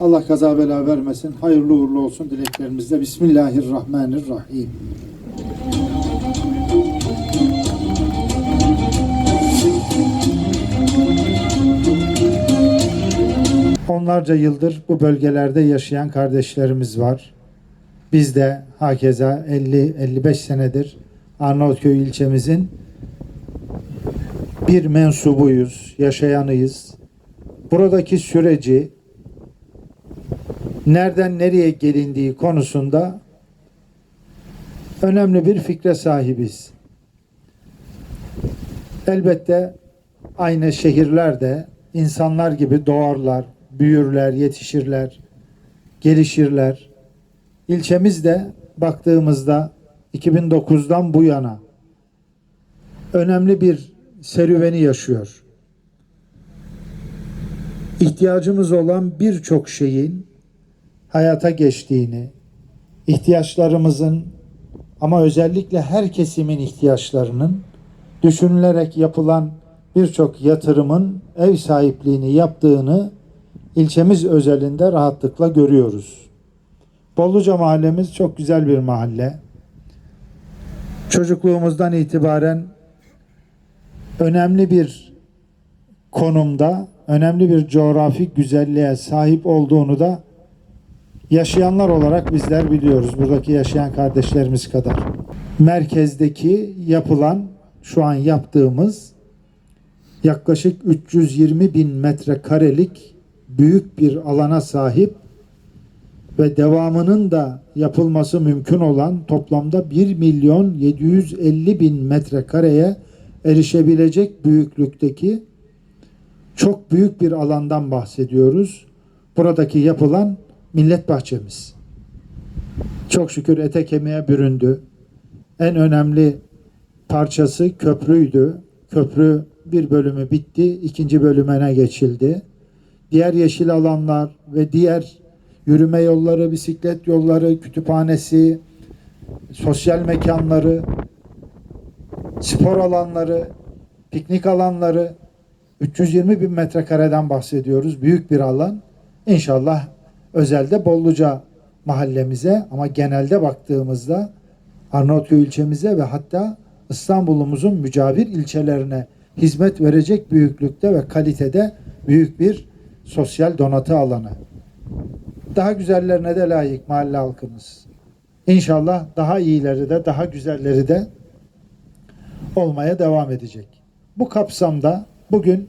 Allah kaza bela vermesin. Hayırlı uğurlu olsun dileklerimizle. Bismillahirrahmanirrahim. Onlarca yıldır bu bölgelerde yaşayan kardeşlerimiz var. Biz de hakeza 50-55 senedir Arnavutköy ilçemizin bir mensubuyuz, yaşayanıyız. Buradaki süreci nereden nereye gelindiği konusunda önemli bir fikre sahibiz. Elbette aynı şehirlerde insanlar gibi doğarlar, büyürler, yetişirler, gelişirler. İlçemiz de baktığımızda 2009'dan bu yana önemli bir serüveni yaşıyor. İhtiyacımız olan birçok şeyin hayata geçtiğini, ihtiyaçlarımızın ama özellikle her kesimin ihtiyaçlarının düşünülerek yapılan birçok yatırımın ev sahipliğini yaptığını ilçemiz özelinde rahatlıkla görüyoruz. Bolluca mahallemiz çok güzel bir mahalle. Çocukluğumuzdan itibaren önemli bir konumda, önemli bir coğrafik güzelliğe sahip olduğunu da yaşayanlar olarak bizler biliyoruz. Buradaki yaşayan kardeşlerimiz kadar. Merkezdeki yapılan, şu an yaptığımız yaklaşık 320 bin metrekarelik büyük bir alana sahip ve devamının da yapılması mümkün olan toplamda 1 milyon 750 bin metrekareye erişebilecek büyüklükteki çok büyük bir alandan bahsediyoruz. Buradaki yapılan millet bahçemiz. Çok şükür ete kemiğe büründü. En önemli parçası köprüydü. Köprü bir bölümü bitti, ikinci bölümüne geçildi. Diğer yeşil alanlar ve diğer yürüme yolları, bisiklet yolları, kütüphanesi, sosyal mekanları, spor alanları, piknik alanları 320 bin metrekareden bahsediyoruz. Büyük bir alan. İnşallah özelde Bolluca mahallemize ama genelde baktığımızda Arnavutköy ilçemize ve hatta İstanbul'umuzun mücavir ilçelerine hizmet verecek büyüklükte ve kalitede büyük bir sosyal donatı alanı. Daha güzellerine de layık mahalle halkımız. İnşallah daha iyileri de daha güzelleri de olmaya devam edecek. Bu kapsamda bugün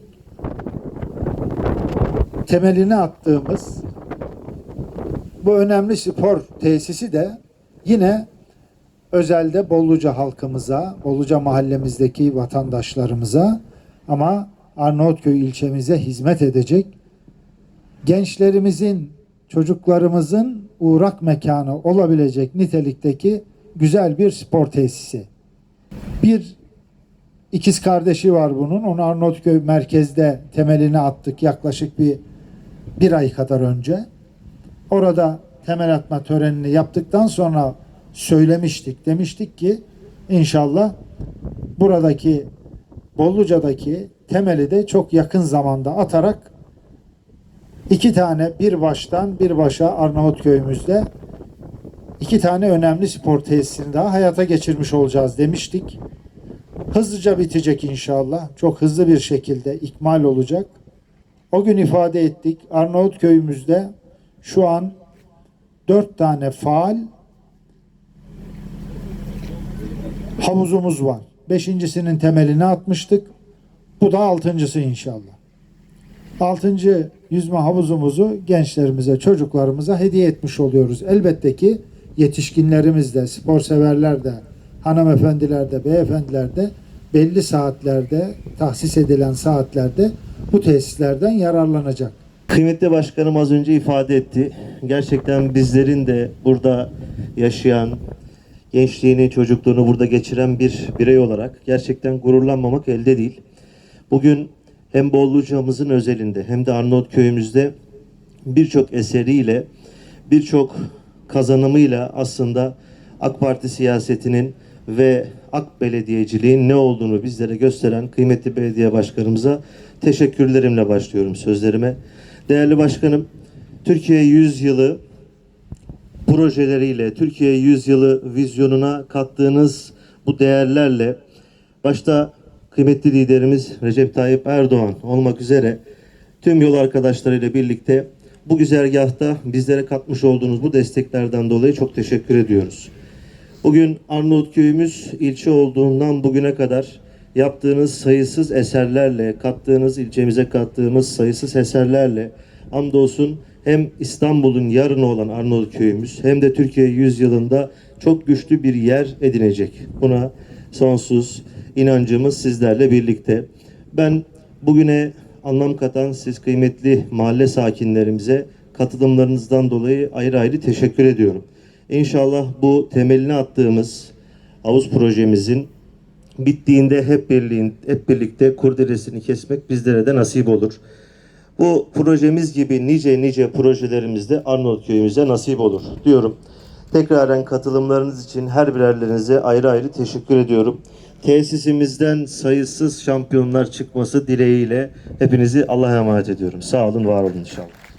temelini attığımız bu önemli spor tesisi de yine özelde Bolluca halkımıza, Bolluca mahallemizdeki vatandaşlarımıza ama Arnavutköy ilçemize hizmet edecek gençlerimizin, çocuklarımızın uğrak mekanı olabilecek nitelikteki güzel bir spor tesisi. Bir ikiz kardeşi var bunun. Onu Arnavutköy merkezde temelini attık yaklaşık bir bir ay kadar önce. Orada temel atma törenini yaptıktan sonra söylemiştik. Demiştik ki inşallah buradaki Bolluca'daki temeli de çok yakın zamanda atarak iki tane bir baştan bir başa Arnavutköy'ümüzde iki tane önemli spor tesisini daha hayata geçirmiş olacağız demiştik. Hızlıca bitecek inşallah. Çok hızlı bir şekilde ikmal olacak. O gün ifade ettik. Arnavutköy'ümüzde şu an dört tane faal havuzumuz var. Beşincisinin temelini atmıştık. Bu da altıncısı inşallah. Altıncı yüzme havuzumuzu gençlerimize, çocuklarımıza hediye etmiş oluyoruz. Elbette ki yetişkinlerimiz de, spor severler de, hanımefendiler de, beyefendiler de belli saatlerde, tahsis edilen saatlerde bu tesislerden yararlanacak. Kıymetli başkanım az önce ifade etti. Gerçekten bizlerin de burada yaşayan, gençliğini, çocukluğunu burada geçiren bir birey olarak gerçekten gururlanmamak elde değil. Bugün hem Bolluca'mızın özelinde hem de Arnavutköy'ümüzde birçok eseriyle, birçok kazanımıyla aslında AK Parti siyasetinin ve AK belediyeciliğin ne olduğunu bizlere gösteren kıymetli belediye başkanımıza teşekkürlerimle başlıyorum sözlerime. Değerli başkanım, Türkiye Yüzyılı projeleriyle, Türkiye Yüzyılı vizyonuna kattığınız bu değerlerle başta kıymetli liderimiz Recep Tayyip Erdoğan olmak üzere tüm yol arkadaşlarıyla birlikte bu güzergahta bizlere katmış olduğunuz bu desteklerden dolayı çok teşekkür ediyoruz. Bugün Arnavutköy'ümüz ilçe olduğundan bugüne kadar yaptığınız sayısız eserlerle, kattığınız ilçemize kattığımız sayısız eserlerle hamdolsun hem İstanbul'un yarını olan Arnavutköy'ümüz hem de Türkiye yüzyılında çok güçlü bir yer edinecek. Buna sonsuz inancımız sizlerle birlikte. Ben bugüne anlam katan siz kıymetli mahalle sakinlerimize katılımlarınızdan dolayı ayrı ayrı teşekkür ediyorum. İnşallah bu temelini attığımız havuz projemizin bittiğinde hep birliğin hep birlikte kurdelesini kesmek bizlere de nasip olur. Bu projemiz gibi nice nice projelerimizde Arnavutköy'ümüze nasip olur diyorum. Tekraren katılımlarınız için her birerlerinize ayrı ayrı teşekkür ediyorum. Tesisimizden sayısız şampiyonlar çıkması dileğiyle hepinizi Allah'a emanet ediyorum. Sağ olun, var olun inşallah.